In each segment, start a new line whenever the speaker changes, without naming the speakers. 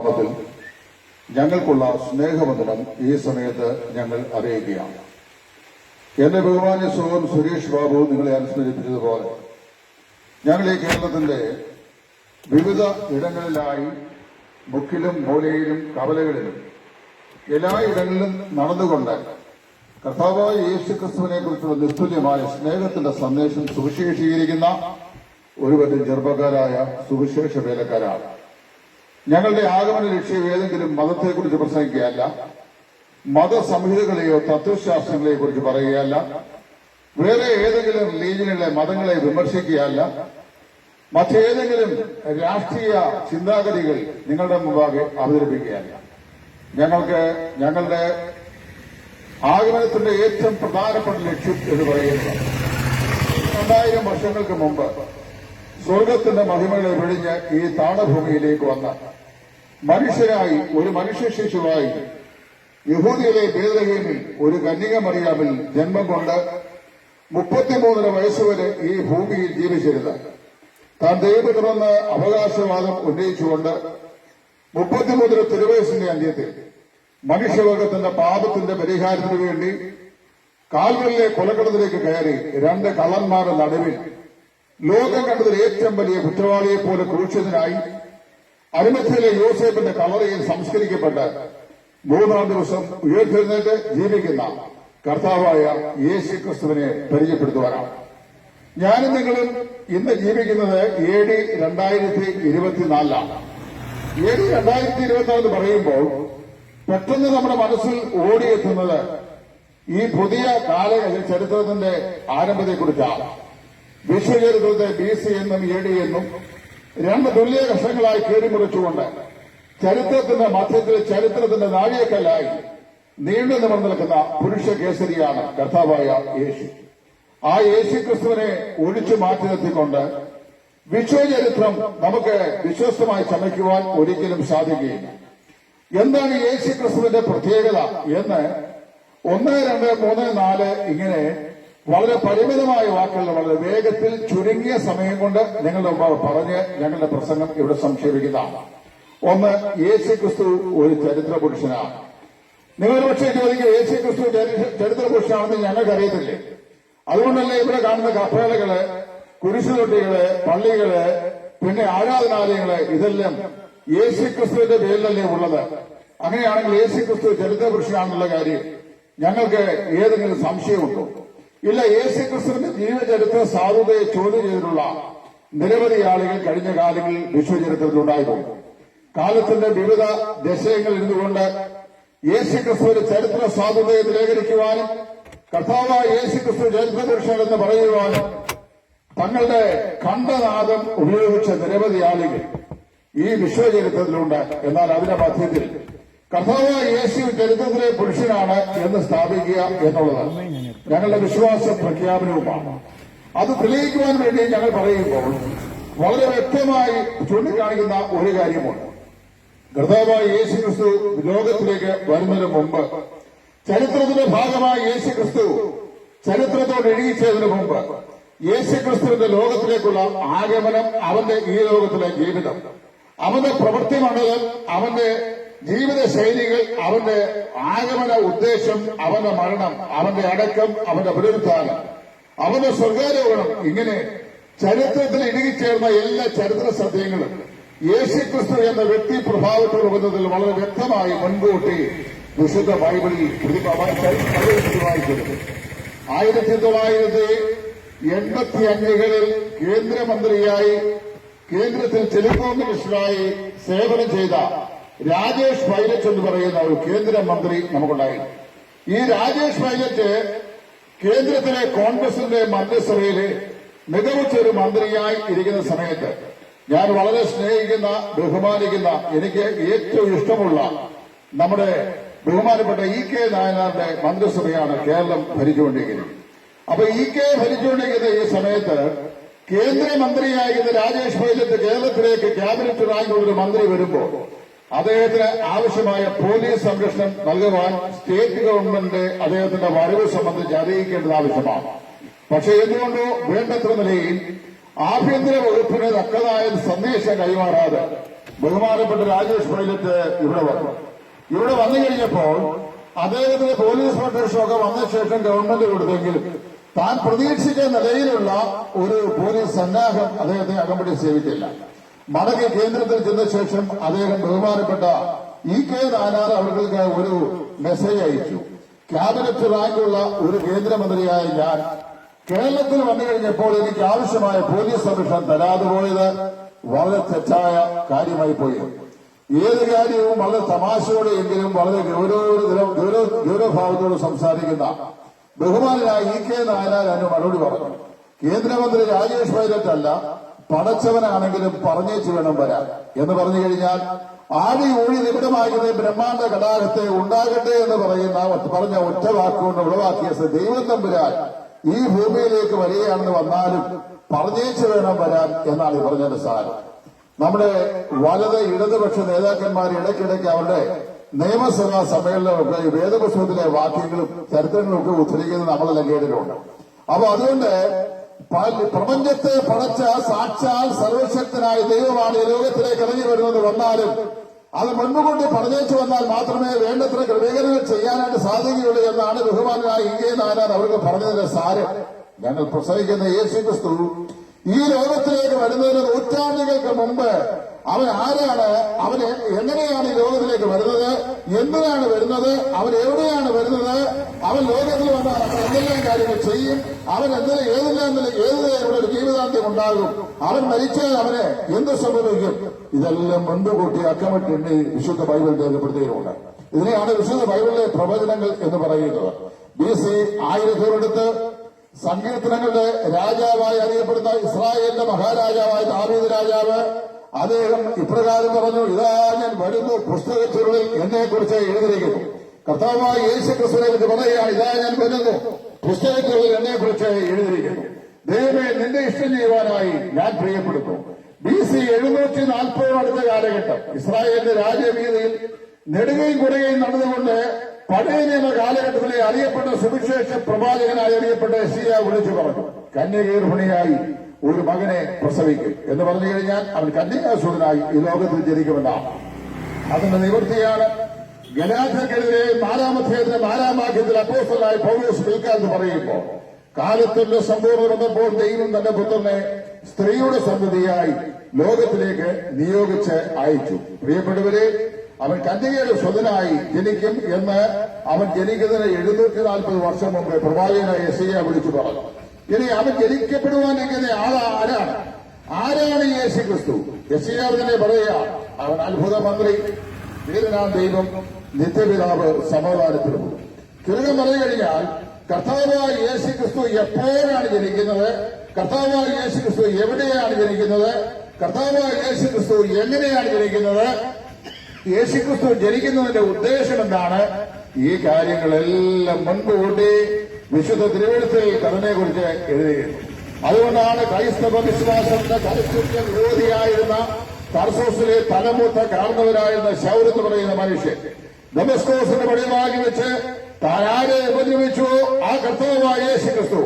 നാമത്തിൽ ഞങ്ങൾക്കുള്ള സ്നേഹവന്ദനം ഈ സമയത്ത് ഞങ്ങൾ അറിയുകയാണ്. എന്റെ ബഹുമാന്യ സുഖം സുരേഷ് ബാബു നിങ്ങളെ അനുസ്മരിപ്പിച്ചതുപോലെ ഞങ്ങൾ ഈ കേരളത്തിന്റെ വിവിധ ഇടങ്ങളിലായി മുക്കിലും മൂലയിലും കവലകളിലും എല്ലാ ഇടങ്ങളിലും നടന്നുകൊണ്ട് കർത്താവായ യേശു ക്രിസ്തുവിനെ കുറിച്ചുള്ള നിസ്തുല്യമായ സ്നേഹത്തിന്റെ സന്ദേശം സുവിശേഷീകരിക്കുന്ന ഒരുപറ്റം ചെറുപ്പക്കാരായ സുവിശേഷ വേലക്കാരാണ്. ഞങ്ങളുടെ ആഗമന ലക്ഷ്യം ഏതെങ്കിലും മതത്തെക്കുറിച്ച് പ്രസംഗിക്കുകയല്ല മതസംഹിതകളെയോ തത്വശാസ്ത്രങ്ങളെയോ കുറിച്ച് പറയുകയല്ല വേറെ ഏതെങ്കിലും റിലീജിയനിലെ മതങ്ങളെ വിമർശിക്കുകയല്ല മറ്റേതെങ്കിലും രാഷ്ട്രീയ ചിന്താഗതികൾ നിങ്ങളുടെ മുമ്പാകെ അവതരിപ്പിക്കുകയല്ല. ഞങ്ങൾക്ക് ഞങ്ങളുടെ ആഗമനത്തിന്റെ ഏറ്റവും പ്രധാനപ്പെട്ട ലക്ഷ്യം എന്ന് പറയുന്നത് രണ്ടായിരം വർഷങ്ങൾക്ക് മുമ്പ് സ്വർഗത്തിന്റെ മഹിമകളെ വെടിഞ്ഞ് ഈ താണഭൂമിയിലേക്ക് വന്ന മനുഷ്യരായി ഒരു മനുഷ്യ ശിശുവായി യഹൂദിയിലെ ഭേദഗീമിൽ ഒരു കന്യക മറിയാമിൽ ജന്മം കൊണ്ട് മുപ്പത്തിമൂന്നര വയസ്സുവരെ ഈ ഭൂമിയിൽ ജീവിച്ചിരുന്ന. താൻ ദൈവത്തിനെന്ന് അവകാശവാദം ഉന്നയിച്ചുകൊണ്ട് മുപ്പത്തിമൂന്നര തിരുവയസിന്റെ അന്ത്യത്തിൽ മനുഷ്യവർഗത്തിന്റെ പാപത്തിന്റെ പരിഹാരത്തിനു വേണ്ടി കാൽവലിലെ കൊലക്കടത്തിലേക്ക് കയറി രണ്ട് കള്ളന്മാരുടെ നടുവിൽ ലോകം കണ്ടതിൽ ഏറ്റവും വലിയ കുറ്റവാളിയെ പോലെ ക്രൂശിതനായി അരുമത്തിലെ യോസേഫിന്റെ കളറയിൽ സംസ്കരിക്കപ്പെട്ട് മൂന്നാം ദിവസം ഉയർത്തെഴുന്നേറ്റ് ജീവിക്കുന്ന കർത്താവായ യേശു ക്രിസ്തുവിനെ പരിചയപ്പെടുത്തുവാനാണ്. ഞാനും നിങ്ങളും ഇന്ന് ജീവിക്കുന്നത് എ ഡി രണ്ടായിരത്തി ഇരുപത്തിനാലിലാണ്. എ ഡി രണ്ടായിരത്തി ഇരുപത്തിനാല് പറയുമ്പോൾ പെട്ടെന്ന് നമ്മുടെ മനസ്സിൽ ഓടിയെത്തുന്നത് ഈ പുതിയ കാല ചരിത്രത്തിന്റെ ആരംഭത്തെക്കുറിച്ചാണ്. വിശ്വചരിത്രത്തെ ബി സി എന്നും എ ഡി എന്നും രണ്ട് തുല്യ കഷങ്ങളായി കീറിമുറിച്ചുകൊണ്ട് ചരിത്രത്തിന്റെ മധ്യത്തിൽ ചരിത്രത്തിന്റെ നാഴികക്കല്ലായി നീണ്ടു നിവർന്നു നിൽക്കുന്ന പുരുഷ കേസരിയാണ് കർത്താവായ യേശു. ആ യേശു ക്രിസ്തുവിനെ ഒഴിച്ചു മാറ്റി നിർത്തിക്കൊണ്ട് വിശ്വചരിത്രം നമുക്ക് വിശ്വസ്തമായി ചമയ്ക്കുവാൻ ഒരിക്കലും സാധിക്കുകയില്ല. എന്താണ് യേശു ക്രിസ്തുവിന്റെ പ്രത്യേകത എന്ന് ഒന്ന് രണ്ട് മൂന്ന് നാല് ഇങ്ങനെ വളരെ പരിമിതമായ വാക്കുകൾ വളരെ വേഗത്തിൽ ചുരുങ്ങിയ സമയം കൊണ്ട് നിങ്ങളുടെ മുമ്പ് പറഞ്ഞ് ഞങ്ങളുടെ പ്രസംഗം ഇവിടെ സംക്ഷേപിക്കുന്നതാണ് ഒന്ന് യേശു ക്രിസ്തു ഒരു ചരിത്ര പുരുഷനാണ്. നിങ്ങൾ പക്ഷേ ചോദിക്കുക യേശു ക്രിസ്തു ചരി- ചരിത്ര പുരുഷനാണെന്ന് ഞങ്ങൾക്കറിയത്തില്ലേ? അതുകൊണ്ടല്ലേ ഇവിടെ കാണുന്ന കഫേലകൾ കുരിശുതൊട്ടികൾ പള്ളികൾ പിന്നെ ആരാധനാലയങ്ങൾ ഇതെല്ലാം യേശു ക്രിസ്തുവിന്റെ പേരിലല്ലേ ഉള്ളത്? അങ്ങനെയാണെങ്കിൽ യേശു ക്രിസ്തു ചരിത്ര പുരുഷനാണെന്നുള്ള കാര്യം ഞങ്ങൾക്ക് ഏതെങ്കിലും സംശയമുണ്ടോ? ഇല്ല യേശു ക്രിസ്തുവിന്റെ ജീവചരിത്ര സാധുതയെ ചോദ്യം ചെയ്തിട്ടുള്ള നിരവധി ആളുകൾ കഴിഞ്ഞ കാലങ്ങളിൽ വിശ്വചരിത്രത്തിൽ ഉണ്ടായിട്ടുണ്ട് കാലത്തിന്റെ വിവിധ ദശയങ്ങളിൽ ഇരുന്നുകൊണ്ട് യേശു ക്രിസ്തുവിന്റെ ചരിത്ര സാധുതയെ നിരാകരിക്കുവാനും കർത്താവ് യേശു ക്രിസ്തു ചരിത്ര എന്ന് പറയുവാനും തങ്ങളുടെ കണ്ടനാദം ഉപയോഗിച്ച നിരവധി ആളുകൾ ഈ വിശ്വചരിത്രത്തിലുണ്ട്. എന്നാൽ അതിന്റെ മധ്യത്തിൽ കർത്താവായ യേശു ചരിത്രത്തിലെ പുരുഷനാണ് എന്ന് സ്ഥാപിക്കുക എന്നുള്ളത് ഞങ്ങളുടെ വിശ്വാസ പ്രഖ്യാപനവുമാണ്. അത് തെളിയിക്കുവാൻ വേണ്ടി ഞങ്ങൾ പറയുമ്പോൾ വളരെ വ്യക്തമായി ചൂണ്ടിക്കാണിക്കുന്ന ഒരു കാര്യമുണ്ട്. കർത്താവായ യേശു ക്രിസ്തു ലോകത്തിലേക്ക് വരുന്നതിന് മുമ്പ് ചരിത്രത്തിന്റെ ഭാഗമായി യേശു ക്രിസ്തു ചരിത്രത്തോട് എഴുതിച്ചതിന് മുമ്പ് യേശു ക്രിസ്തുവിന്റെ ലോകത്തിലേക്കുള്ള ആഗമനം അവന്റെ ഈ ലോകത്തിലെ ജീവിതം. അവന്റെ പ്രവൃത്തി അവന്റെ ജീവിത ശൈലികൾ അവന്റെ ആഗമന ഉദ്ദേശം അവന്റെ മരണം അവന്റെ അടക്കം അവന്റെ പുനരുദ്ധാനം അവന്റെ സ്വർഗാരോപണം ഇങ്ങനെ ചരിത്രത്തിൽ ഇടുകിച്ചേർന്ന എല്ലാ ചരിത്ര സത്യങ്ങളും യേശുക്രിസ്തു എന്ന വ്യക്തി പ്രഭാവത്തോട് വന്നതിൽ വളരെ വ്യക്തമായി മുൻകൂട്ടി വിശുദ്ധ ബൈബിളിൽ വായിക്കുന്നത് ആയിരത്തി തൊള്ളായിരത്തി എൺപത്തി അഞ്ചുകളിൽ കേന്ദ്രമന്ത്രിയായി കേന്ദ്രത്തിൽ ടെലികോം മിനിസ്റ്ററായി സേവനം ചെയ്ത രാജേഷ് പൈലറ്റ് എന്ന് പറയുന്ന ഒരു കേന്ദ്രമന്ത്രി നമുക്കുണ്ടായി ഈ രാജേഷ് പൈലറ്റ് കേന്ദ്രത്തിലെ കോൺഗ്രസിന്റെ മന്ത്രിസഭയിലെ മികവുറ്റ ഒരു മന്ത്രിയായി ഇരിക്കുന്ന സമയത്ത് ഞാൻ വളരെ സ്നേഹിക്കുന്ന ബഹുമാനിക്കുന്ന എനിക്ക് ഏറ്റവും ഇഷ്ടമുള്ള നമ്മുടെ ബഹുമാനപ്പെട്ട ഇ കെ നായനാരുടെ മന്ത്രിസഭയാണ് കേരളം ഭരിച്ചുകൊണ്ടിരിക്കുന്നത്. അപ്പൊ ഇ കെ ഭരിച്ചുകൊണ്ടിരിക്കുന്ന ഈ സമയത്ത് കേന്ദ്രമന്ത്രിയായിരുന്ന രാജേഷ് പൈലറ്റ് കേരളത്തിലേക്ക് ക്യാബിനറ്റ് റാങ്കുള്ള ഒരു മന്ത്രി വരുമ്പോൾ അദ്ദേഹത്തിന് ആവശ്യമായ പോലീസ് സംരക്ഷണം നൽകുവാൻ സ്റ്റേറ്റ് ഗവൺമെന്റ് അദ്ദേഹത്തിന്റെ വരവ് സംബന്ധിച്ച് അറിയിക്കേണ്ടത് ആവശ്യമാണ്. പക്ഷേ എന്തുകൊണ്ടോ വേണ്ടത്ര നിലയിൽ ആഭ്യന്തര വകുപ്പിന് തക്കതായ സന്ദേശം കൈമാറാതെ ബഹുമാനപ്പെട്ട രാജേഷ് പൈലറ്റ് ഇവിടെ വന്നു. ഇവിടെ വന്നു കഴിഞ്ഞപ്പോൾ അദ്ദേഹത്തിന് പോലീസ് സംരക്ഷണമൊക്കെ വന്ന ശേഷം ഗവൺമെന്റ് കൊടുത്തെങ്കിലും താൻ പ്രതീക്ഷിച്ച നിലയിലുള്ള ഒരു പോലീസ് സന്നാഹം അദ്ദേഹത്തെ അകമ്പടി സേവിച്ചില്ല മടങ്ങി കേന്ദ്രത്തിൽ ചെന്ന ശേഷം അദ്ദേഹം ബഹുമാനപ്പെട്ട ഇ കെ നാനാർ അവർക്ക് ഒരു മെസ്സേജ് അയച്ചു. ക്യാബിനറ്റ് റാങ്കുള്ള ഒരു കേന്ദ്രമന്ത്രിയായ ഞാൻ കേരളത്തിൽ വന്നു കഴിഞ്ഞപ്പോൾ എനിക്ക് ആവശ്യമായ പോലീസ് സംരക്ഷണം തരാതെ പോയത് വളരെ തെറ്റായ കാര്യമായി പോയി. ഏത് കാര്യവും വളരെ തമാശയോടെ എങ്കിലും വളരെ ഗൗരവ ഗൗരവ ഗൗരവഭാവത്തോട് സംസാരിക്കുന്ന ബഹുമാനായ ഇ കെ അതിന് മറുപടി പറഞ്ഞു. കേന്ദ്രമന്ത്രി രാജേഷ് പൈലറ്റ് അല്ല പടച്ചവനാണെങ്കിലും പറഞ്ഞേച്ചു വേണം വരാൻ. എന്ന് പറഞ്ഞു കഴിഞ്ഞാൽ ആദി ഊഴി നിബിഡമാകുന്ന ബ്രഹ്മാണ്ഡ കടാകത്തെ ഉണ്ടാകട്ടെ എന്ന് പറയുന്ന പറഞ്ഞ ഒറ്റ വാക്കുകൊണ്ട് ഉളവാക്കിയ ദൈവം തമ്പുരാൻ ഈ ഭൂമിയിലേക്ക് വരികയാണെന്ന് വന്നാലും പറഞ്ഞേച്ചു വേണം വരാൻ എന്നാണ് ഈ പറഞ്ഞതിന്റെ സാരം. നമ്മുടെ വലത് ഇടതുപക്ഷ നേതാക്കന്മാർ ഇടയ്ക്കിടയ്ക്ക് അവരുടെ നിയമസഭാ സമ്മേളനമൊക്കെ വേദപുസ്തകത്തിലെ വാക്യങ്ങളും ചരിത്രങ്ങളും ഒക്കെ ഉദ്ധരിക്കുന്നത് നമ്മളെല്ലാം കേട്ടിട്ടുണ്ട്. അപ്പൊ അതുകൊണ്ട് പ്രപഞ്ചത്തെ പടച്ച സാക്ഷാൽ സർവശക്തനായ ദൈവമാണ് ഈ ലോകത്തിലേക്ക് ഇറങ്ങി വരുന്നത് വന്നാലും അത് മുൻപുകൊണ്ട് പറഞ്ഞേച്ചു വന്നാൽ മാത്രമേ വേണ്ടത്ര ക്രമീകരണങ്ങൾ ചെയ്യാനായിട്ട് സാധിക്കുകയുള്ളൂ എന്നാണ് ബഹുമാനായ ഇന്ത്യ നാരാൻ അവർക്ക് പറഞ്ഞതിന്റെ സാരം. ഞങ്ങൾ പ്രസംഗിക്കുന്ന യേശു ക്രിസ്തു ഈ ലോകത്തിലേക്ക് വരുന്നതിന് നൂറ്റാണ്ടുകൾക്ക് മുമ്പ് അവൻ ആരാണ്? അവൻ എങ്ങനെയാണ് ഈ ലോകത്തിലേക്ക് വരുന്നത്? എന്തിനാണ് വരുന്നത്? അവൻ എവിടെയാണ് വരുന്നത്? അവൻ ലോകത്തിൽ വന്നാൽ അവൻ എന്തെല്ലാം കാര്യങ്ങൾ ചെയ്യും? അവൻ എന്തിനും ഏതെല്ലാം ഏത് നിലയിലുള്ള ഒരു ജീവിതാന്ത്യം ഉണ്ടാകും? അവൻ മരിച്ചാൽ അവന് എന്ത് സംഭവിക്കും? ഇതെല്ലാം മുൻകൂട്ടി അക്കമിട്ട് എണ്ണി വിശുദ്ധ ബൈബിൾ രേഖപ്പെടുത്തിയിട്ടുണ്ട്. ഇതിനെയാണ് വിശുദ്ധ ബൈബിളിലെ പ്രവചനങ്ങൾ എന്ന് പറയുന്നത്. ബി സി ആയിരത്തോടടുത്ത് സങ്കീർത്തനങ്ങളുടെ രാജാവായി അറിയപ്പെടുന്ന ഇസ്രായേലിന്റെ മഹാരാജാവായ ദാവീദ് രാജാവ് അദ്ദേഹം ഇപ്രകാരം പറഞ്ഞു ഇതാ ഞാൻ വരുന്നു പുസ്തകച്ചുരുളിൽ എന്നെ കുറിച്ച് എഴുതിയിരിക്കുന്നു. കർത്താവായ യേശു ക്രിസ്തുവിനെ കുറിച്ച് പറയുകയാണ് ഇതാ ഞാൻ വരുന്നു പുസ്തകച്ചുരുളിൽ എന്നെ കുറിച്ച് എഴുതിയിരിക്കുന്നു. ദൈവമേ നിന്റെ ഇഷ്ടം ചെയ്യുവാനായി ഞാൻ പ്രിയപ്പെടുന്നു. ബി സി എഴുന്നൂറ്റി നാൽപ്പതോട് അടുത്ത കാലഘട്ടം. ഇസ്രായേലിന്റെ രാജവീതിയിൽ നെടുകയും കുറയുകയും നടന്നുകൊണ്ട് പഴയ നിയമ കാലഘട്ടത്തിലെ അറിയപ്പെട്ട സുവിശേഷ പ്രവാചകനായി അറിയപ്പെട്ട എസിയ വിളിച്ചു പറഞ്ഞു. കന്യകീർഭണിയായി. ഒരു മകനെ പ്രസവിക്കും. എന്ന് പറഞ്ഞു കഴിഞ്ഞാൽ അവൻ കന്യകാസുരനായി ഈ ലോകത്തിൽ ജനിക്കുമെന്നാണ് അതിന്റെ നിവൃത്തിയാണ് ഗലാഥക്കെതിരെ നാലാമധ്യായത്തിന്റെ നാലാം വാക്യത്തിൽ അപ്പോസ്റ്റലായി പൗലോസ് നിൽക്കാന്ന് പറയുമ്പോൾ കാലത്തിന്റെ സമ്പൂർണ വന്നപ്പോൾ ദൈവം തന്റെ പുത്രനെ സ്ത്രീയുടെ സന്തതിയായി ലോകത്തിലേക്ക് നിയോഗിച്ച് അയച്ചു. പ്രിയപ്പെട്ടവരെ അവൻ കന്യകയുടെ സ്വതനായി ജനിക്കും എന്ന് അവൻ ജനിക്കുന്നതിന് എഴുന്നൂറ്റി നാൽപ്പത് വർഷം മുമ്പ് പ്രവാചകനായ എസ് വിളിച്ചു പറഞ്ഞു. ഇനി അവൻ ജനിക്കപ്പെടുവാൻ എങ്ങനെ? ആളാ ആരാണ്? ആരാണ് യേശു ക്രിസ്തു യശിയാർ പറയുക അവൻ അത്ഭുത മന്ത്രി വീരനാം ദൈവം നിത്യപിതാവ് സമാധാനത്തിലും ചുരുക്കം പറഞ്ഞു കഴിഞ്ഞാൽ കർത്താവായ യേശു ക്രിസ്തു എപ്പോഴാണ് ജനിക്കുന്നത്? കർത്താവായ യേശു ക്രിസ്തു എവിടെയാണ് ജനിക്കുന്നത്? കർത്താവായ യേശു ക്രിസ്തു എങ്ങനെയാണ് ജനിക്കുന്നത്? യേശു ക്രിസ്തു ജനിക്കുന്നതിന്റെ ഉദ്ദേശം എന്താണ്? ഈ കാര്യങ്ങളെല്ലാം മുൻപ് കൂട്ടി വിശുദ്ധ തിരുവഴുത്തിൽ കടനെക്കുറിച്ച് എഴുതിയിരുന്നു അതുകൊണ്ടാണ് ക്രൈസ്തവ വിശ്വാസത്തിന്റെ കരുത്തുറ്റ വിരോധിയായിരുന്ന തർസോസിലെ തലമൂത്ത കാർന്നവരായിരുന്ന ശൗരത്ത് പറയുന്ന മനുഷ്യൻ. ഡെമസ്കോസിന്റെ പടിവാങ്ങി വെച്ച് താൻ ആരെ ഉപദ്രവിച്ചു? ആ കർത്തവമായ യേശു ക്രിസ്തു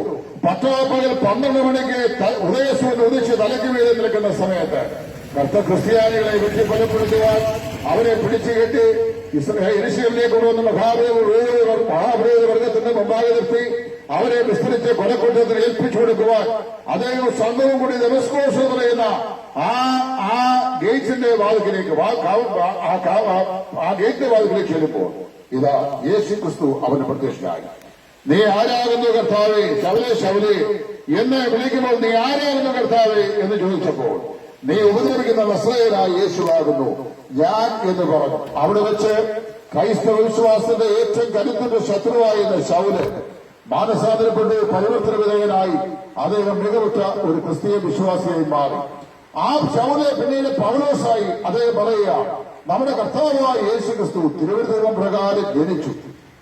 പട്ടാപ്പകൽ പന്ത്രണ്ട് മണിക്ക് ഉദയസൂര്യൻ ഉദിച്ച് തലയ്ക്ക് വീഴ് നിൽക്കുന്ന സമയത്ത് കർത്ത ക്രിസ്ത്യാനികളെ വെട്ടി കൊലപ്പെടുത്തുവാൻ അവരെ പിടിച്ചു കെട്ടി ഇരിശികളിലേക്ക് കൊണ്ടുവന്ന മഹാപ്രേത മഹാപ്രേത വർഗത്തിന്റെ മുമ്പാകെ നിർത്തി അവരെ വിസ്തരിച്ച് കൊലക്കുറ്റത്തിന് ഏൽപ്പിച്ചു കൊടുക്കുവാൻ അദ്ദേഹം സംഘവും കൂടി നമസ്കോസ് എന്ന് പറയുന്ന ആ ആ ഗേറ്റിന്റെ വാതിലേക്ക് ആ ഗേറ്റിന്റെ വാതിലേക്ക് ചെല്ലുമ്പോൾ ഇതാ യേശു ക്രിസ്തു അവന് പ്രത്യക്ഷനായി. നീ ആരാകുന്നു കർത്താവേ? ശവലേ ശവലേ എന്നെ വിളിക്കുമ്പോൾ നീ ആരാകുന്നു കർത്താവേ? എന്ന് ചോദിച്ചപ്പോൾ നീ ഉപദ്രവിക്കുന്ന നസ്രയനായ യേശുവാകുന്നു. ഞാൻ എന്ന് പറഞ്ഞു. അവിടെ വെച്ച് ക്രൈസ്തവ വിശ്വാസത്തിന്റെ ഏറ്റവും കരുത്തിന്റെ ശത്രുവായിരുന്ന ശൗൽ. മാനസാന്തരപ്പെട്ട് പരിവർത്തന വിധേയനായി അദ്ദേഹം മികവുറ്റ ഒരു ക്രിസ്തീയ വിശ്വാസിയായി മാറി. ആ ശൗലെ പിന്നീട് പൗലോസായി അദ്ദേഹം പറയുക നമ്മുടെ കർത്താവായ യേശു ക്രിസ്തു തിരുവനന്തപുരം പ്രകാരം ജനിച്ചു.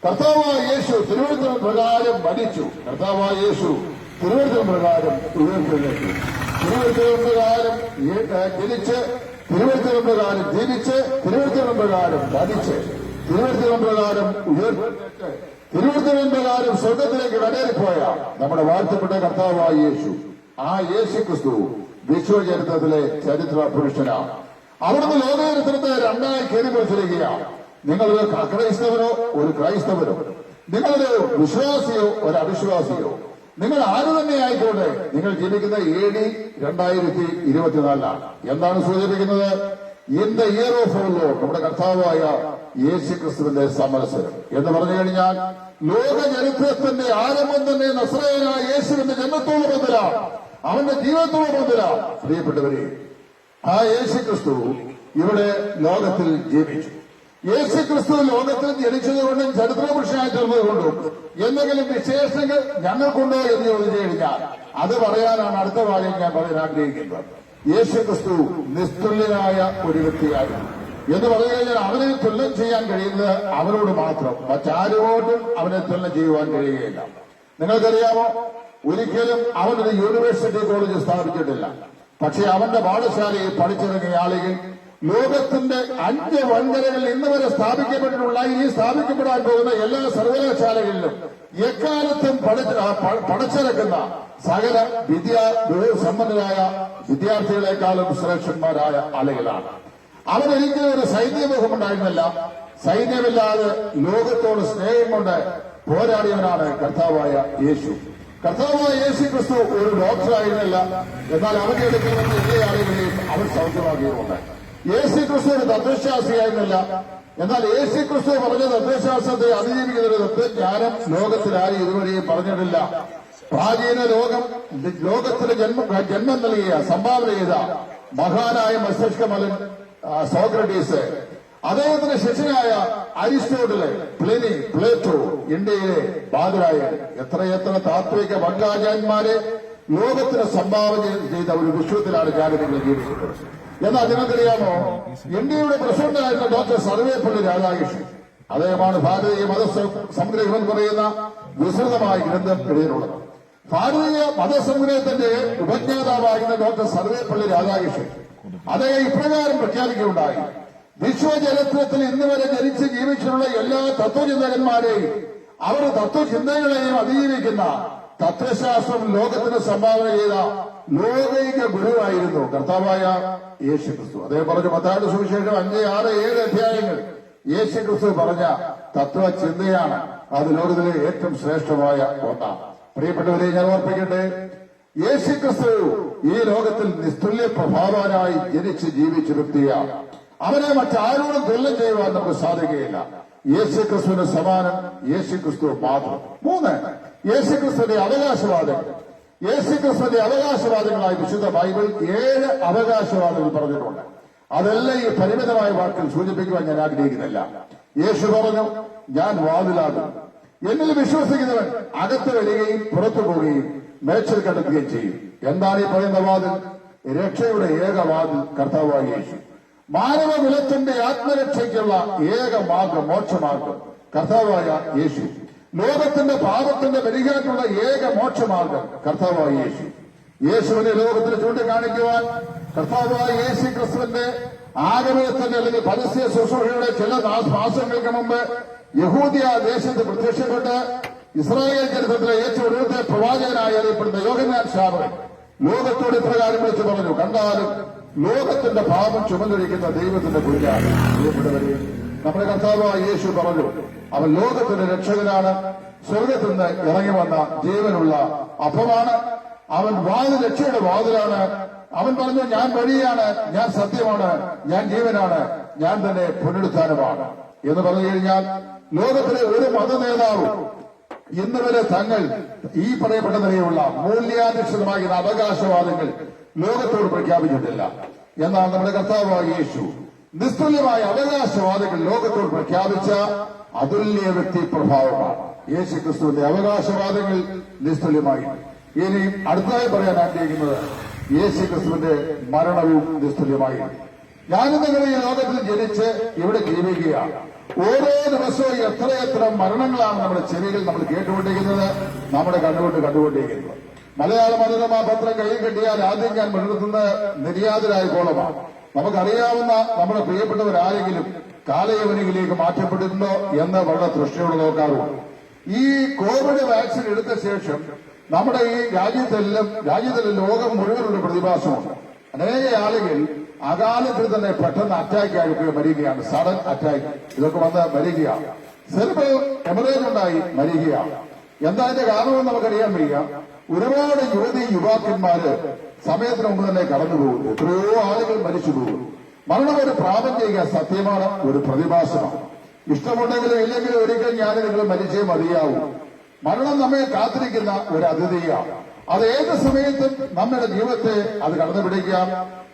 കർത്താവായ യേശു തിരുവനന്തപുരം പ്രകാരം മരിച്ചു. കർത്താവായ യേശു തിരുവനന്തപുരം പ്രകാരം ഉയർത്തെഴുന്നേറ്റു തിരുവനന്തപുരം ജനിച്ച് തിരുവനന്തപുരം ജനിച്ച് തിരുവനന്തപുരം പ്രകാരം മരിച്ച് തിരുവനന്തപുരം തിരുവനന്തപുരം സ്വർഗത്തിലേക്ക് വരേറിപ്പോയ നമ്മുടെ വാഴ്ത്തപ്പെട്ട കർത്താവായ യേശു ആ യേശു ക്രിസ്തു വിശ്വചരിത്രത്തിലെ ചരിത്ര പുരുഷനാണ് അവിടുന്ന് ലോകചരിത്രത്തെ രണ്ടായി കയറി പറിച്ചിരിക്കുകയാണ് നിങ്ങളൊരു ക്രൈസ്തവരോ ഒരു ക്രൈസ്തവനോ? നിങ്ങളൊരു വിശ്വാസിയോ ഒരു അവിശ്വാസിയോ? നിങ്ങൾ ആര് തന്നെ ആയിക്കോട്ടെ? നിങ്ങൾ ജീവിക്കുന്ന എ ഡി രണ്ടായിരത്തി ഇരുപത്തിനാലിലാണ്. എന്താണ് സൂചിപ്പിക്കുന്നത്? ഇൻ ഇയർ ഓഫ് ലോ നമ്മുടെ കർത്താവായ യേശു ക്രിസ്തുവിന്റെ സമരസരം. എന്ന് പറഞ്ഞു കഴിഞ്ഞാൽ ലോക ചരിത്രത്തിന്റെ ആരംഭം തന്നെ നസ്രയനായ യേശുവിന്റെ ജന്മത്തോട് ബന്ധലാണ് അവന്റെ ജീവിതത്തോട് ബന്ധലാണ് പ്രിയപ്പെട്ടവരെ ആ യേശു ക്രിസ്തു ഇവിടെ ലോകത്തിൽ ജീവിച്ചു. യേശു ക്രിസ്തു ലോകത്തിൽ ജനിച്ചതുകൊണ്ടും ചരിത്രപുരുഷനായി തീർന്നതുകൊണ്ടും എന്തെങ്കിലും വിശേഷങ്ങൾ ഞങ്ങൾക്കുണ്ടോ എന്ന് ചോദിച്ചു കഴിഞ്ഞാൽ അത് പറയാനാണ് അടുത്ത കാര്യം ഞാൻ പറയാൻ ആഗ്രഹിക്കുന്നത്. യേശു ക്രിസ്തു നിസ്തുല്യനായ ഒരു വ്യക്തിയായിരുന്നു. എന്ന് പറഞ്ഞു കഴിഞ്ഞാൽ അവനെ തുല്യം ചെയ്യാൻ കഴിയുന്നത് അവനോട് മാത്രം. മറ്റാരോടും അവനെ തുല്യം ചെയ്യുവാൻ കഴിയുകയില്ല. നിങ്ങൾക്കറിയാമോ? ഒരിക്കലും അവനൊരു യൂണിവേഴ്സിറ്റി കോളേജ് സ്ഥാപിച്ചിട്ടില്ല. പക്ഷെ അവന്റെ പാഠശാലയിൽ പഠിച്ചിറങ്ങിയ ആളുകൾ ലോകത്തിന്റെ അഞ്ച് വൻകരകളിൽ ഇന്ന് വരെ സ്ഥാപിക്കപ്പെട്ടിട്ടുള്ള ഈ സ്ഥാപിക്കപ്പെടാൻ പോകുന്ന എല്ലാ സർവകലാശാലകളിലും എക്കാലത്തും പഠിച്ച- ആ, പ- പഠിച്ചിറക്കുന്ന സകല വിദ്യാ സമ്പന്നരായ വിദ്യാർത്ഥികളെക്കാളും ശ്രേഷ്ഠന്മാരായ ആളുകളാണ്. അവരൊരിക്കലും ഒരു സൈന്യമുഖം ഉണ്ടായിരുന്നില്ല. സൈന്യമില്ലാതെ ലോകത്തോട് സ്നേഹം കൊണ്ട് പോരാടിയവനാണ് കർത്താവായ യേശു. കർത്താവായ യേശു ക്രിസ്തു ഒരു ഡോക്ടറായിരുന്നില്ല. എന്നാൽ അവന്റെ എല്ലാ ആളുകളെയും അവൻ സൗഖ്യമാക്കിയുമുണ്ട് യേശു ക്രിസ്തു ഒരു തദ്ദേശവാസിയായിരുന്നില്ല എന്നാൽ യേശു ക്രിസ്തു പറഞ്ഞ തത്വശാസ്ത്രത്തെ അതിജീവിക്കുന്ന ഒരു തത്വജ്ഞാനം ലോകത്തിൽ ആരും ഇതുവരെയും പറഞ്ഞിട്ടില്ല. പ്രാചീന ലോകം ലോകത്തിന് ജന്മം ജന്മം നൽകിയ സംഭാവന ചെയ്ത മഹാനായ മസ്തിഷ്കമലൻ സോക്രട്ടീസ്. അദ്ദേഹത്തിന്റെ ശിഷ്യനായ അരിസ്റ്റോട്ടിൽ പ്ലിനി പ്ലേറ്റോ ഇന്ത്യയിലെ ബാദരായൻ എത്രയെത്ര താത്വിക ഭംഗാചാര്യന്മാരെ ലോകത്തിന് സംഭാവന ചെയ്ത ഒരു വിശ്വത്തിലാണ് ഞാൻ നിങ്ങൾ എന്നാൽ നിങ്ങൾക്കറിയാമോ? ഇന്ത്യയുടെ പ്രസിഡന്റായിരുന്ന ഡോക്ടർ സർവേപ്പള്ളി രാധാകൃഷ്ണൻ. അദ്ദേഹമാണ് ഭാരതീയ മത സംഗ്രഹം എന്ന് പറയുന്ന വിസ്തൃതമായ ഗ്രന്ഥം എഴുതിയിട്ടുള്ളത്. ഭാരതീയ മതസംഗ്രഹത്തിന്റെ ഉപജ്ഞാതാവായിരുന്ന ഡോക്ടർ സർവേപ്പള്ളി രാധാകൃഷ്ണൻ. അദ്ദേഹം ഇപ്രകാരം പ്രഖ്യാപിക്കുകയുണ്ടായി. വിശ്വചരിത്രത്തിൽ ഇന്ന് വരെ ജനിച്ച് ജീവിച്ചിട്ടുള്ള എല്ലാ തത്വചിന്തകന്മാരെയും അവരുടെ തത്വചിന്തകളെയും അതിജീവിക്കുന്ന തത്വശാസ്ത്രം ലോകത്തിന് സംഭാവന ചെയ്ത ലോകൈക ഗുരുവായിരുന്നു കർത്താവായ യേശു ക്രിസ്തു അദ്ദേഹം പറഞ്ഞു പത്താണ്ട് സുവിശേഷം അഞ്ച് ആറ് ഏഴ് അധ്യായങ്ങൾ യേശു ക്രിസ്തു പറഞ്ഞ തത്വചിന്തയാണ്. അത് ലോകത്തിലെ ഏറ്റവും ശ്രേഷ്ഠമായ ഒന്നാണ് പ്രിയപ്പെട്ടവരെ ഞാൻ ഓർപ്പിക്കട്ടെ യേശു ക്രിസ്തു ഈ ലോകത്തിൽ നിസ്തുല്യ പ്രഭാവാനായി ജനിച്ച് ജീവിച്ചു വ്യക്തിയാണ് അവനെ മറ്റാരോടും തുല്യം ചെയ്യുവാൻ നമുക്ക് സാധിക്കുകയില്ല. യേശു ക്രിസ്തുവിന് സമാനം യേശു ക്രിസ്തു മാത്രം. മൂന്ന്. യേശു ക്രിസ്തുവിന്റെ യേശുക്രിസ്തുവിന്റെ യേശു ക്രിസ്തുവിന്റെ അവകാശവാദങ്ങളായി വിശുദ്ധ ബൈബിൾ ഏഴ് അവകാശവാദങ്ങൾ പറഞ്ഞിട്ടുണ്ട്. അതെല്ലാം ഈ പരിമിതമായ വാക്കിൽ സൂചിപ്പിക്കുവാൻ ഞാൻ ആഗ്രഹിക്കുന്നില്ല. യേശു പറഞ്ഞു ഞാൻ വാതിലാകും. എന്നിൽ വിശ്വസിക്കുന്നവൻ അകത്ത് വരികയും പുറത്തു പോവുകയും മേച്ചൽ കണ്ടെത്തുകയും ചെയ്യും. എന്താണ് ഈ പറയുന്ന വാതിൽ? രക്ഷയുടെ ഏക വാതിൽ കർത്താവായി യേശു. മാനവ കുലത്തിന്റെ ആത്മരക്ഷയ്ക്കുള്ള ഏക മാർഗം മോക്ഷമാർഗം കർത്താവായ യേശു. ലോകത്തിന്റെ പാപത്തിന്റെ പരിഹാരത്തിനുള്ള ഏക മോക്ഷമാർഗം കർത്താവായ യേശു. യേശുവിനെ ലോകത്തിന് ചൂണ്ടിക്കാണിക്കുവാൻ കർത്താവായ യേശു ക്രിസ്തുവിന്റെ ആഗമനത്തിന്റെ അല്ലെങ്കിൽ പരസ്യ ശുശ്രൂഷയുടെ ചില മാസ- മാസങ്ങൾക്ക് മുമ്പ് യഹൂദിയ ദേശത്ത് പ്രത്യക്ഷപ്പെട്ട് ഇസ്രായേൽ ചരിത്രത്തിലെ ഏറ്റവും ഒടുവിലത്തെ പ്രവാചകനായി അറിയപ്പെടുന്ന യോഗനാൻ ഷാബ് ലോകത്തോട് ഇപ്രകാരം വിളിച്ചു പറഞ്ഞു കണ്ടാലും ലോകത്തിന്റെ പാപം ചുമന്നൊഴിക്കുന്ന ദൈവത്തിന്റെ പ്രിയപ്പെട്ടവരെ നമ്മുടെ കർത്താവായ യേശു പറഞ്ഞു അവൻ ലോകത്തിന്റെ രക്ഷകനാണ്. സ്വർഗത്തിൽ നിന്ന് ഇറങ്ങി വന്ന ജീവനുള്ള അപ്പമാണ്. അവൻ വാതിൽ രക്ഷയുടെ വാതിലാണ്. അവൻ പറഞ്ഞു ഞാൻ വഴിയാണ് ഞാൻ സത്യമാണ്. ഞാൻ ജീവനാണ്. ഞാൻ തന്നെ പുനരുത്ഥാനമാണ്. എന്ന് പറഞ്ഞു കഴിഞ്ഞാൽ ലോകത്തിലെ ഒരു മത നേതാവും ഇന്ന് വരെ തങ്ങൾ ഈ പറയപ്പെട്ട നിലയുള്ള മൂല്യാധിഷ്ഠിതമായ അവകാശവാദങ്ങൾ ലോകത്തോട് പ്രഖ്യാപിച്ചിട്ടില്ല. എന്നാൽ നമ്മുടെ കർത്താവായ യേശു നിസ്തുല്യമായ അവകാശവാദികൾ ലോകത്തോട് പ്രഖ്യാപിച്ച അതുല്യ വ്യക്തി പ്രഭാവമാണ് യേശു ക്രിസ്തുവിന്റെ അവകാശവാദങ്ങൾ നിസ്തുല്യമായി. ഇനി അടുത്തതായി പറയാൻ ആഗ്രഹിക്കുന്നത് യേശു ക്രിസ്തുവിന്റെ മരണവും നിസ്തുല്യമായി. ഞാനും നിങ്ങൾ ഈ ലോകത്തിൽ ജനിച്ച് ഇവിടെ ജീവിക്കുകയാണ്. ഓരോ ദിവസവും എത്രയെത്ര മരണങ്ങളാണ് നമ്മുടെ ചെവികൾ നമ്മൾ കേട്ടുകൊണ്ടിരിക്കുന്നത് നമ്മുടെ കണ്ണുകൊണ്ട് കണ്ടുകൊണ്ടിരിക്കുന്നത്. മലയാള മനോരമ പത്രം കയ്യിൽ കിട്ടിയാൽ ആദ്യം ഞാൻ മുൻനിർത്തുന്ന നിര്യാതരായ കോളമാണ്. നമുക്കറിയാവുന്ന നമ്മുടെ പ്രിയപ്പെട്ടവരാരെങ്കിലും കാലയവനികളിലേക്ക് മാറ്റപ്പെട്ടിട്ടുണ്ടോ എന്ന് വളരെ ദൃഷ്ടിയോട് നോക്കാറുണ്ട് ഈ കോവിഡ് വാക്സിൻ എടുത്ത ശേഷം നമ്മുടെ ഈ രാജ്യത്തെല്ലാം രാജ്യത്തിലെ ലോകം മുഴുവനുള്ള പ്രതിഭാസമുണ്ട് അനേക ആളുകൾ അകാലത്തിൽ തന്നെ പെട്ടെന്ന് അറ്റാക്ക് ആയിട്ട് മരിക്കുകയാണ്. സഡൻ അറ്റാക്ക് ഇതൊക്കെ വന്ന് മരിക്കുകയാണ് സെർബ് എമറേജ് ഉണ്ടായി മരിക്കുകയാണ് എന്താ അതിന്റെ കാരണമെന്ന് നമുക്കറിയാൻ വയ്യ. ഒരുപാട് യുവതി യുവാക്കന്മാര് സമയത്തിന് മുമ്പ് തന്നെ കടന്നു പോകുന്നു എത്രയോ ആളുകൾ മരിച്ചു പോകും മരണം ഒരു പ്രാപഞ്ചിക സത്യമാണ് ഒരു പ്രതിഭാസമാണ്. ഇഷ്ടമുണ്ടെങ്കിലും ഇല്ലെങ്കിലും ഒരിക്കൽ ഞാൻ നിങ്ങൾ മരിച്ചേ മതിയാവും. മരണം നമ്മെ കാത്തിരിക്കുന്ന ഒരു അതിഥിയാണ്. അത് ഏത് സമയത്തും നമ്മുടെ ജീവിതത്തെ അത് കടന്നു പിടിക്കാം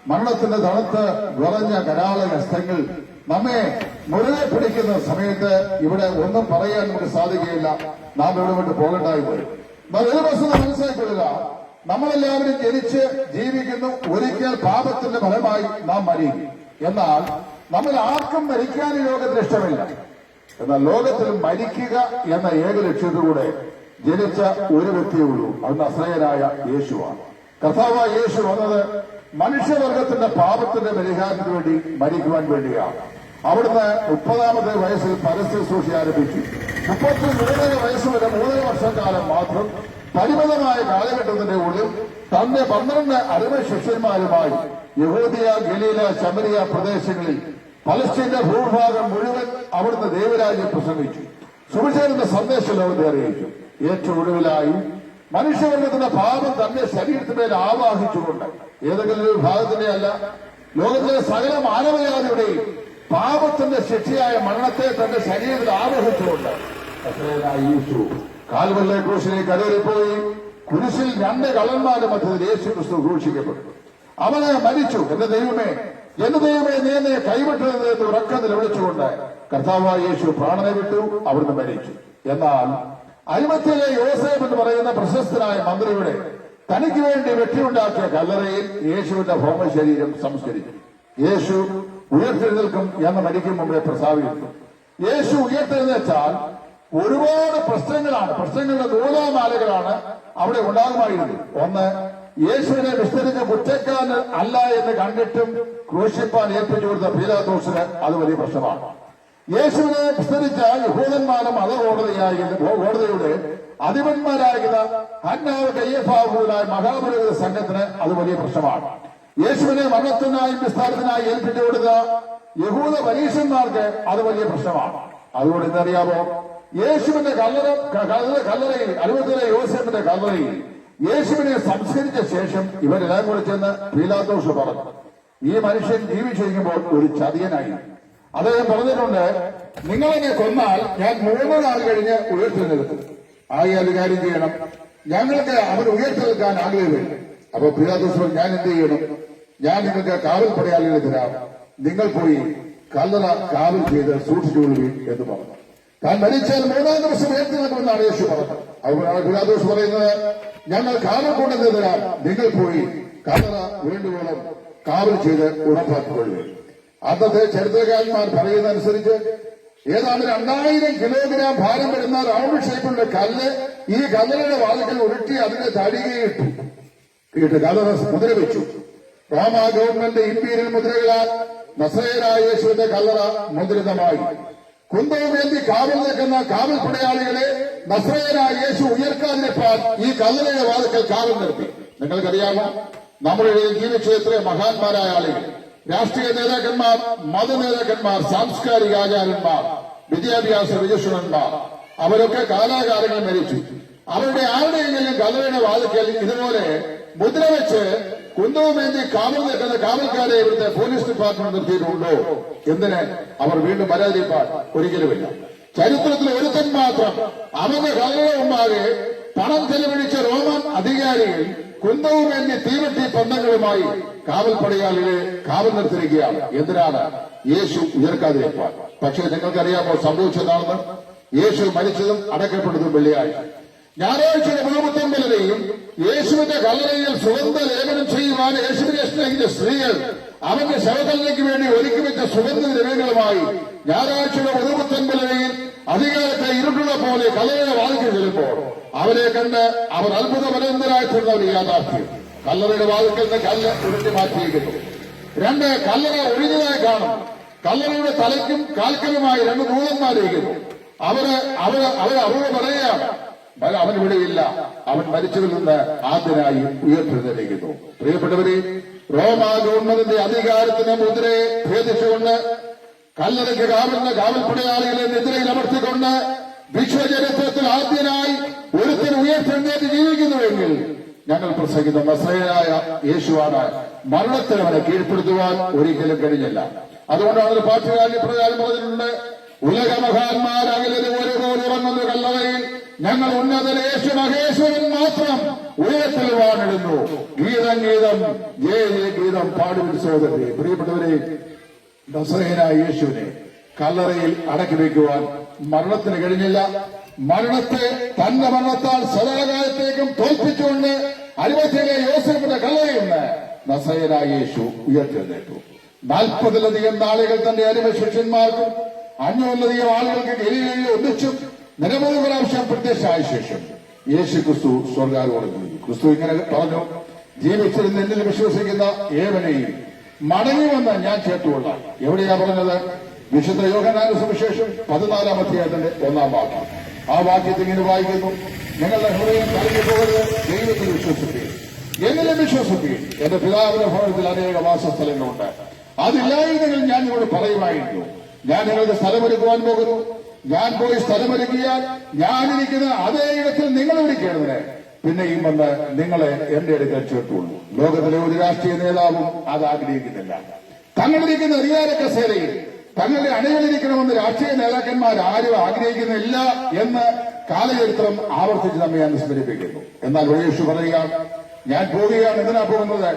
മരണത്തിന്റെ തണുത്ത് വിറഞ്ഞ കരാള ഹസ്തങ്ങൾ നമ്മെ മുറുകെ പിടിക്കുന്ന സമയത്ത് ഇവിടെ ഒന്നും പറയാൻ നമുക്ക് സാധിക്കുകയില്ല. നാം ഇവിടെ വിട്ട് പോകേണ്ടായി പോയി. മനസ്സിലാക്കിക്കൊള്ളുക നമ്മളെല്ലാവരും ജനിച്ച് ജീവിക്കുന്നു. ഒരിക്കൽ പാപത്തിന്റെ ഫലമായി നാം മരിക്കും. എന്നാൽ നമ്മൾ ആർക്കും മരിക്കാൻ ലോകത്തിൽ ഇഷ്ടമില്ല എന്നാൽ ലോകത്തിൽ മരിക്കുക എന്ന ഏക ലക്ഷ്യത്തിലൂടെ ജനിച്ച ഒരു വ്യക്തിയേ ഉള്ളൂ. അത് നസ്രയനായ യേശുവാണ്. കർത്താവ് യേശു വന്നത് മനുഷ്യവർഗത്തിന്റെ പാപത്തിന്റെ പരിഹാരത്തിന് വേണ്ടി മരിക്കുവാൻ വേണ്ടിയാണ്. അവിടുന്ന് മുപ്പതാമത്തെ വയസ്സിൽ പരസ്യ സൂക്ഷി ആരംഭിച്ചു. മുപ്പത്തി മൂന്നര വയസ്സ് വരെ മൂന്നര വർഷക്കാലം മാത്രം പരിമിതമായ കാലഘട്ടത്തിന്റെ ഉള്ളിൽ തന്റെ പന്ത്രണ്ട് അറിവ് ശിഷ്യന്മാരുമായി യഹൂദിയ ഗലീല ശമരിയ പ്രദേശങ്ങളിൽ പലസ്തീന്റെ ഭൂഭാഗം മുഴുവൻ അവിടുന്ന് ദൈവരാജ്യം പ്രസംഗിച്ചു. സുവിശേഷന്റെ സന്ദേശം ലോകത്തെ അറിയിച്ചു. ഏറ്റവും ഒടുവിലായി മനുഷ്യവർഗത്തിന്റെ പാപം തന്റെ ശരീരത്തിന്മേൽ ആവാഹിച്ചുകൊണ്ട് ഏതെങ്കിലും ഒരു ഭാഗത്തിന്റെ അല്ല ലോകത്തിലെ സകല മാനവജാതിയുടെയും പാപത്തിന്റെ ശിക്ഷയായ മരണത്തെ തന്റെ ശരീരത്തിൽ ആവഹിച്ചുകൊണ്ട് യേശു കാൽവല്ലെ ക്രൂശിനെ കരേറിപ്പോയി കുരിശിൽ രണ്ട് കള്ളന്മാരും മധ്യത്തിൽ യേശു ക്രിസ്തു ക്രൂശിക്കപ്പെട്ടു. അവന് മരിച്ചു. എന്റെ ദൈവമേ എന്റെ ദൈവമേ നീ എന്നെ കൈവിട്ടത് എന്ന് ഉറക്കം നിലവിളിച്ചുകൊണ്ട് കർത്താവായ യേശു പ്രാണനെ വിട്ടു അവിടുന്ന് മരിച്ചു. എന്നാൽ അരിമത്തിലെ യോസേഫ് എന്ന് പറയുന്ന പ്രശസ്തനായ മന്ത്രിയുടെ തനിക്ക് വേണ്ടി വെട്ടിയുണ്ടാക്കിയ കല്ലറയിൽ യേശുവിന്റെ ഭൗമശരീരം സംസ്കരിച്ചു. യേശു ഉയർത്തെഴുന്നേൽക്കും എന്ന് മരിക്കും മുമ്പേ പ്രസ്താവിക്കുന്നു. യേശു ഉയർത്തെഴുന്നേച്ചാൽ ഒരുപാട് പ്രശ്നങ്ങളാണ്. പ്രശ്നങ്ങളുടെ നൂലാമാലകളാണ് അവിടെ ഉണ്ടാകുമായിരുന്നത്. ഒന്ന് യേശുവിനെ വിസ്തരിച്ച കുറ്റക്കാരൻ അല്ല എന്ന് കണ്ടിട്ടും ക്രൂശിപ്പാൻ ഏൽപ്പിച്ചു കൊടുത്ത പീലാദോസിന് അത് വലിയ പ്രശ്നമാണ്. യേശുവിനെ വിസ്തരിച്ച യഹൂദന്മാരും മത കോടതിയായി കോടതിയുടെ അധിപന്മാരായിരുന്ന ഹന്നാവ് കയ്യഫാബുലായ മഹാപുരോഹിത സംഘത്തിന് അത് വലിയ പ്രശ്നമാണ്. യേശുവിനെ മരണത്തിനായും വിസ്താരത്തിനായി ഏൽപ്പിച്ചു കൊടുത്ത യഹൂദ പരീക്ഷന്മാർക്ക് അത് വലിയ പ്രശ്നമാണ്. അതുകൊണ്ട് ഇന്നറിയാമോ? യേശുവിന്റെ കല്ലറ കല്ലറ- കല്ലറയിൽ അറുപത്തിലെ യോസഫിന്റെ കല്ലറയിൽ യേശുവിനെ സംസ്കരിച്ച ശേഷം ഇവരെല്ലാം കൂടെ ചെന്ന് പീലാദോഷ് പറഞ്ഞു. ഈ മനുഷ്യൻ ജീവിച്ചിരിക്കുമ്പോൾ ഒരു ചതിയനായി. അദ്ദേഹം പറഞ്ഞിട്ടുണ്ട് നിങ്ങളെന്നെ കൊന്നാൽ ഞാൻ മൂന്ന് നാൾ കഴിഞ്ഞ് ഉയർത്തെഴുന്നേൽക്കും. ആകെ ഒരു കാര്യം ചെയ്യണം. ഞങ്ങൾക്ക് അവർ നിൽക്കാൻ ആഗ്രഹമില്ല. അപ്പൊ പീലാദോഷ് ഞാൻ എന്ത് ചെയ്യണം? ഞാൻ നിങ്ങൾക്ക് കാവൽ പടയാളികളെ തരാം. നിങ്ങൾ പോയി കല്ലറ കാവൽ ചെയ്ത് സൂക്ഷിച്ചുകൊള്ളുകയും എന്ന് പറഞ്ഞു. താൻ മരിച്ചാൽ മൂന്നാം ദിവസം ഉയർത്തിവെക്കുമെന്നാണ് യേശു പറഞ്ഞത്. അതുകൊണ്ടാണ് പിലാദോസ് പറയുന്നത് ഞങ്ങൾ കാവൽ കൊണ്ടെന്നതിനാൽ നിങ്ങൾ പോയി. കല്ലറ വേണ്ടുവോളം കാവൽ ചെയ്ത് ഉറപ്പാക്കിക്കൊള്ളുക അന്നത്തെ ചരിത്രകാരന്മാർ പറയുന്നതനുസരിച്ച് ഏതാണ്ട് രണ്ടായിരം കിലോഗ്രാം ഭാരം വരുന്ന റൗണ്ട് ഷേപ്പിലുള്ള കല്ല് ഈ കല്ലറയുടെ വാതിക്കൽ ഉരുട്ടി അതിനെ തടികയിട്ടു ഇട്ട്. കല്ലറ മുദ്ര വെച്ചു. റോമ ഗവൺമെന്റ് ഇമ്പീരിയൽ മുദ്രകളാൽ നസേരായ യേശുവിന്റെ കല്ലറ മുദ്രിതമായി. കുന്തവുമേന്തി കാവിൽ നിൽക്കുന്ന കാവൽ പടയാളികളെ നസ്രയനായ യേശു ഉയർക്കാതിരിപ്പാൻ ഈ കല്ലറയുടെ വാതിക്കൽ കാവൽ നിർത്തി. നിങ്ങൾക്കറിയാമോ? നമ്മുടെ ഇടയിൽ ജീവിച്ച മഹാന്മാരായ ആളുകൾ. രാഷ്ട്രീയ നേതാക്കന്മാർ മത നേതാക്കന്മാർ സാംസ്കാരിക ആചാര്യന്മാർ വിദ്യാഭ്യാസ വികസനന്മാർ. അവരൊക്കെ കാലാകാലങ്ങൾ മരിച്ചു. അവരുടെ ആരുടെയെങ്കിലും കല്ലറയുടെ വാതിക്കൽ ഇതുപോലെ മുദ്ര വെച്ച് കുന്തവുമേന്തി കാവൽ നിൽക്കുന്ന കാവൽക്കാരെ ഇവിടുത്തെ പോലീസ് ഡിപ്പാർട്ട്മെന്റ് നിർത്തിയിട്ടുണ്ടോ എന്തിന് അവർ വീണ്ടും പരാതിപ്പാൻ ഒരിക്കലുമില്ല. ചരിത്രത്തിൽ ഒരുത്തൻ മാത്രം അവന്റെ മുമ്പാകെ പണം ചെലവഴിച്ച റോമൻ അധികാരികൾ കുന്തവുമേന്തി തീവട്ടി പന്തങ്ങളുമായി കാവൽ പടയാളികളെ കാവൽ നിർത്തിയിരിക്കുകയാണ്. എന്തിനാണ്? യേശു ഉയർക്കാതിരിക്കാൻ. പക്ഷേ നിങ്ങൾക്കറിയാമോ സംഭവിച്ചതാണെന്ന് യേശു മരിച്ചതും അടക്കപ്പെട്ടതും വെള്ളിയാഴ്ച. ഞായറാഴ്ചയുടെ മുഴുവത്തമ്പലരെയും യേശുവിന്റെ കല്ലറയിൽ സുഗന്ധ ലേപനം ചെയ്യുവാൻ യേശുവിനെ സ്ത്രീകൾ അവന്റെ ശവകല്ലയ്ക്ക് വേണ്ടി ഒരുക്കി വെച്ച സുഗന്ധ ദ്രവ്യങ്ങളുമായി ഞായറാഴ്ചയുടെ മുഴുവത്തമ്പലരെയിൽ അധികാരത്തെ ഇരുട്ടുള്ള പോലെ കല്ലറയുടെ വാതിക്കൽ ചെല്ലുമ്പോൾ അവരെ കണ്ട് അവർ അത്ഭുതപരന്തരായിട്ടുള്ള ഒരു യാഥാർത്ഥ്യം. കല്ലറയുടെ വാതിക്കൽ നിന്ന് കല്ല് ഉരുട്ടി മാറ്റിയിരിക്കുന്നു. രണ്ട് കല്ലറ ഒഴിഞ്ഞതായി കാണും. കല്ലറയുടെ തലയ്ക്കും കാൽക്കലുമായി രണ്ട് ദൂതന്മാരിരിക്കുന്നു. അവർ അവർ അവർ അവരോട് പറയുകയാണ് ബല അവൻ ഇവിടെയില്ല അവൻ മരിച്ചതിൽ നിന്ന് ആദ്യനായി ഉയർത്തെഴുന്നേൽക്കുന്നു. പ്രിയപ്പെട്ടവരെ റോമാ ഗവൺമെന്റിന്റെ അധികാരത്തിന് മുതിരെ ഭേദിച്ചുകൊണ്ട് കല്ലറയ്ക്ക് കാവുന്ന കാവൽപ്പടയാളികളെ നിദ്രയിൽ അമർത്തിക്കൊണ്ട് വിശ്വചരിത്രത്തിൽ ആദ്യനായി ഒരുത്തിന് ഉയർത്തെഴുന്നേറ്റ് ജീവിക്കുന്നുവെങ്കിൽ ഞങ്ങൾ പ്രസംഗിക്കുന്ന മസയായ യേശുവാണ് മരണത്തിന് അവനെ കീഴ്പ്പെടുത്തുവാൻ ഒരിക്കലും കഴിഞ്ഞില്ല. അതുകൊണ്ടാണ് ഒരു പാട്ടുകാരൻ പ്രകാരം പറഞ്ഞിട്ടുണ്ട് ഉലക മഹാന്മാരകലിന് ഒരുപോലെ ഉറങ്ങുന്ന കല്ലറയിൽ ഞങ്ങൾ ഉന്നത യേശു മഹേശ്വരൻ മാത്രം ഉയരത്തിൽ വാണിടുന്നു. ഗീതം ഗീതം ജയ ജയ ഗീതം പാടുവിൻ സഹോദരനെ പ്രിയപ്പെട്ടവരെ നസറേനായ യേശുവിനെ കല്ലറയിൽ അടക്കി വയ്ക്കുവാൻ മരണത്തിന് കഴിഞ്ഞില്ല. മരണത്തെ തന്റെ മരണത്താൽ സദാകാലത്തേക്കും തോൽപ്പിച്ചുകൊണ്ട് അരുവത്തിലെ യോസഫിന്റെ കല്ലറയിൽ നിന്ന് യേശു ഉയർത്തെഴുന്നേറ്റു. നാൽപ്പതിലധികം നാളുകൾ തന്റെ അരുമ ശിഷ്യന്മാർക്കും അഞ്ഞൂറിലധികം ആളുകൾക്ക് ഗലീലയിൽ ഒന്നിച്ചും നിരവധി പ്രാവശ്യം പ്രത്യക്ഷമായ ശേഷം യേശു ക്രിസ്തു സ്വർഗാരോട് ക്രിസ്തു ഇങ്ങനെ പറഞ്ഞു ജീവിച്ചിരുന്ന് എന്നിൽ വിശ്വസിക്കുന്ന ഏവനെയും മടങ്ങി വന്ന ഞാൻ ചേർത്തുകൊള്ളാം. എവിടെയാ പറഞ്ഞത്? വിശുദ്ധ യോഗനാന സുവിശേഷം പതിനാലാം അധ്യായത്തിന്റെ ഒന്നാം വാക്യം. ആ വാക്യത്തിൽ ഇങ്ങനെ വായിക്കുന്നു നിങ്ങളുടെ ഹൃദയം കലങ്ങി പോകരുത് ദൈവത്തിൽ വിശ്വസിക്കുകയും എന്നിലും വിശ്വസിക്കുകയും എന്റെ പിതാവിന്റെ ഭവനത്തിൽ അനേക വാസസ്ഥലങ്ങളുണ്ട്. അതില്ലായിരുന്നെങ്കിൽ ഞാൻ ഇവിടെ പറയുമായിരുന്നു. ഞാൻ നിങ്ങളുടെ സ്ഥലമൊരുക്കുവാൻ പോകുന്നു. ഞാൻ പോയി സ്ഥലമൊരുക്കിയാൽ ഞാനിരിക്കുന്ന അതേ ഇടത്തിൽ നിങ്ങൾ ഇരിക്കേണ്ടതിന് പിന്നെയും വന്ന് നിങ്ങളെ എന്റെ അടുക്കൽ ചേർത്തുള്ളൂ ലോകത്തിലെ ഒരു രാഷ്ട്രീയ നേതാവും അത് ആഗ്രഹിക്കുന്നില്ല. തങ്ങളിരിക്കുന്ന അധികാര കസേരയിൽ തങ്ങളുടെ അണികളിരിക്കണമെന്ന് രാഷ്ട്രീയ നേതാക്കന്മാർ ആരും ആഗ്രഹിക്കുന്നില്ല എന്ന് കാലചരിത്രം ആവർത്തിച്ച് നമ്മെ അനുസ്മരിപ്പിക്കുന്നു എന്നാൽ വഴേഷു പറയുക ഞാൻ പോവുകയാണ് എന്തിനാ പോകുന്നത്?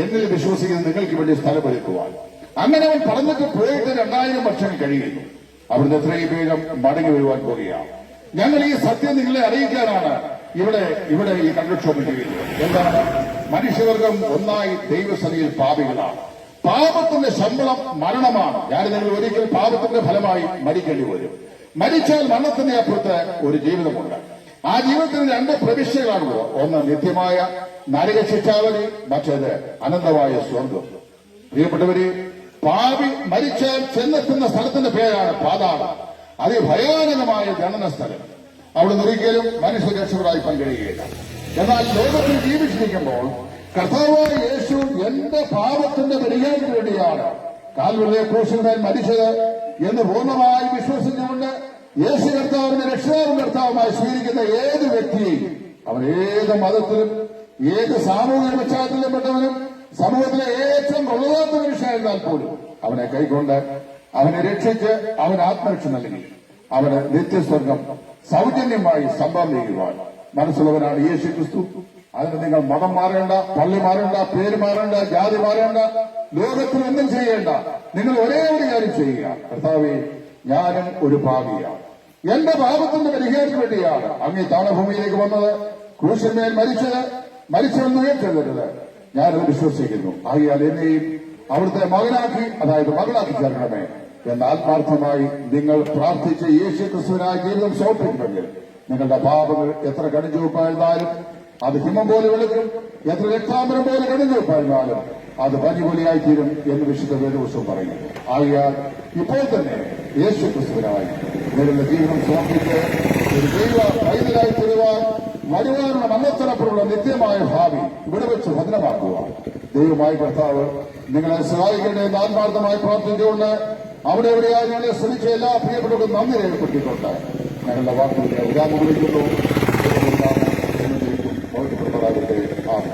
എന്നിൽ വിശ്വസിക്കുന്ന നിങ്ങൾക്ക് വേണ്ടി സ്ഥലമൊരുക്കുവാൻ അങ്ങനെ അവൻ പറഞ്ഞിട്ട് പോയിട്ട് രണ്ടായിരം വർഷം കഴിയുന്നു. അവിടുന്ന് എത്രയും വേഗം മടങ്ങി വരുവാൻ പോവുകയാണ്. ഞങ്ങൾ ഈ സത്യം നിങ്ങളെ അറിയിക്കാനാണ് ഇവിടെ ഇവിടെ ഈ കൺവെൻഷൻ ചെയ്യുന്നത്. എന്താണ്? മനുഷ്യവർഗം ഒന്നായി ദൈവസനയിൽ പാപികളാണ്. പാപത്തിന്റെ ശമ്പളം മരണമാണ്. ഞാൻ നിങ്ങൾ ഒരിക്കൽ പാപത്തിന്റെ ഫലമായി മരിക്കേണ്ടി വരും. മരിച്ചാൽ മരണത്തിന്റെ അപ്പുറത്ത് ഒരു ജീവിതമുണ്ട്. ആ ജീവിതത്തിന് രണ്ട് പ്രവിശ്യകളാണുള്ളത്. ഒന്ന് നിത്യമായ നരക ശിക്ഷാവലി മറ്റേത് അനന്തമായ സ്വർഗം. പ്രിയപ്പെട്ടവരെ പാപി മരിച്ചാൽ ചെന്നെത്തുന്ന സ്ഥലത്തിന്റെ പേരാണ് പാതാളം. അതിഭയാനകമായ ജനന സ്ഥലം. അവിടെ ഒരിക്കലും മനുഷ്യ രക്ഷകരായി പങ്കെടുക്കുകയില്ല എന്നാൽ ലോകത്തിൽ ജീവിച്ചിരിക്കുമ്പോൾ കർത്താവായ യേശു എന്റെ പാപത്തിന്റെ പരിഹാരത്തിന് വേണ്ടിയാണ് കാൽവെള്ളിയെ ക്രൂശിന്മേൽ മരിച്ചത് എന്ന് പൂർണമായി വിശ്വസിച്ചുകൊണ്ട് യേശു കർത്താവിന്റെ രക്ഷിതാവും കർത്താവുമായി സ്വീകരിക്കുന്ന ഏത് വ്യക്തിയെയും അവൻ ഏത് മതത്തിലും ഏത് സാമൂഹിക പശ്ചാത്തലപ്പെട്ടവനും സമൂഹത്തിലെ ഏറ്റവും കൊള്ളതാത്ത മനുഷ്യനായിരുന്നാൽ പോലും അവനെ കൈക്കൊണ്ട് അവനെ രക്ഷിച്ച് അവൻ ആത്മരക്ഷ നൽകി. അവന് നിത്യസ്വർഗം സൗജന്യമായി സംഭവം ചെയ്യുവാൻ മനസ്സുള്ളവനാണ് യേശു ക്രിസ്തു അതിന് നിങ്ങൾ മതം മാറേണ്ട പള്ളി മാറേണ്ട പേര് മാറേണ്ട ജാതി മാറേണ്ട ലോകത്തിൽ ഒന്നും ചെയ്യേണ്ട. നിങ്ങൾ ഒരേ ഒരു കാര്യം ചെയ്യുക. കർത്താവെ ഞാനും ഒരു ഭാവിയാണ്. എന്റെ പാപത്തിന്റെ പരിഹാരത്തിന് വേണ്ടിയാണ് അങ്ങ് താണഭൂമിയിലേക്ക് വന്നത്. ക്രൂശന്മേൽ മരിച്ചത്. മരിച്ചതെന്ന് ഉയർത്തരുത്. ഞാനത് വിശ്വസിക്കുന്നു. ആകിയാൽ എന്നെയും അവിടുത്തെ മകനാക്കി അതായത് മകളാക്കി ചേർക്കണമേ എന്ന് ആത്മാർത്ഥമായി നിങ്ങൾ പ്രാർത്ഥിച്ച യേശു ക്രിസ്തുവിനായ ജീവിതം സമർപ്പിക്കുമെങ്കിൽ നിങ്ങളുടെ പാപങ്ങൾ എത്ര കടിഞ്ഞുവപ്പായിരുന്നാലും അത് ഹിമം പോലെ വെളുക്കും എത്ര രക്താമരം പോലെ കടിഞ്ഞുവപ്പായിരുന്നാലും അത് പനിപൊലിയായി തീരും എന്ന് വിശുദ്ധ വേദവസവും പറയുന്നു. ആകിയാൽ ഇപ്പോൾ തന്നെ യേശു ക്രിസ്തുവിനായി നിങ്ങളുടെ ജീവിതം സമർപ്പിച്ച് വൈദ്യരായി തീരുവാൻ വരുവാനുള്ള മന്നത്തരപ്പെടുള്ള നിത്യമായ ഭാവി ഇവിടെ വെച്ച് ഭദ്രമാക്കുക. ദൈവമായി കർത്താവ് നിങ്ങളെ സഹായിക്കട്ടെ എന്ന് ആത്മാർത്ഥമായി പ്രാർത്ഥിച്ചുകൊണ്ട് അവിടെ എവിടെയായി ഞങ്ങളെ ശ്രമിച്ച എല്ലാ പ്രിയപ്പെട്ടവർക്കും നന്ദി രേഖപ്പെടുത്തിയിട്ടുണ്ട്. ഞങ്ങളുടെ വാക്കുകളെ ഉദാഹരണം വിളിക്കുന്നു ഭവിക്കപ്പെട്ടതാകട്ടെ ആമേ